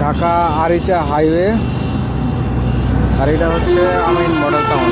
Dhaka Aricha highway আর এটা হচ্ছে আমিন model town.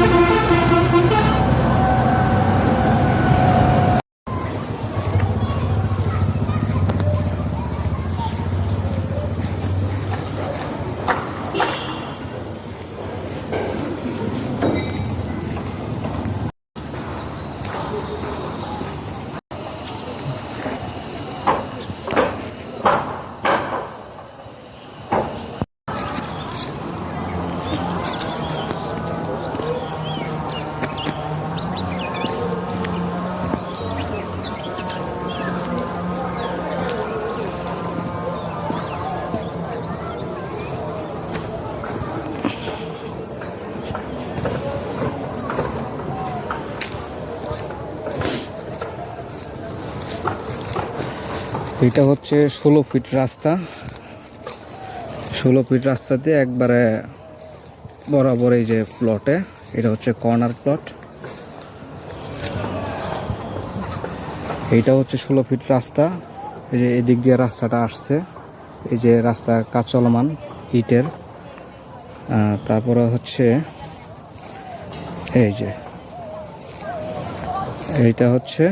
এটা হচ্ছে ষোলো ফিট রাস্তা। ষোলো ফিট রাস্তাতে একবারে বরাবর এই যে প্লটে এটা হচ্ছে কর্নার প্লট এইটা হচ্ছে ষোলো ফিট রাস্তা। এই যে এদিক দিয়ে রাস্তাটা আসছে, এই যে রাস্তা কাজ চলমান, ইটের। তারপরে হচ্ছে এই যে, এইটা হচ্ছে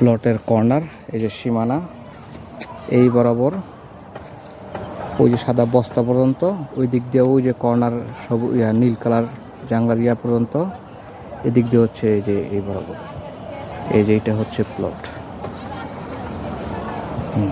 প্লটের কর্নার, এই যে সীমানা, এই বরাবর, ওই যে সাদা বস্তা পর্যন্ত, ওই দিক দিয়ে ওই যে কর্নার সব ইয়া, নীল কালার জাঙ্গার ইয়া পর্যন্ত, এদিক দিয়ে হচ্ছে এই যে, এই বরাবর। এই যে এটা হচ্ছে প্লট। হুম।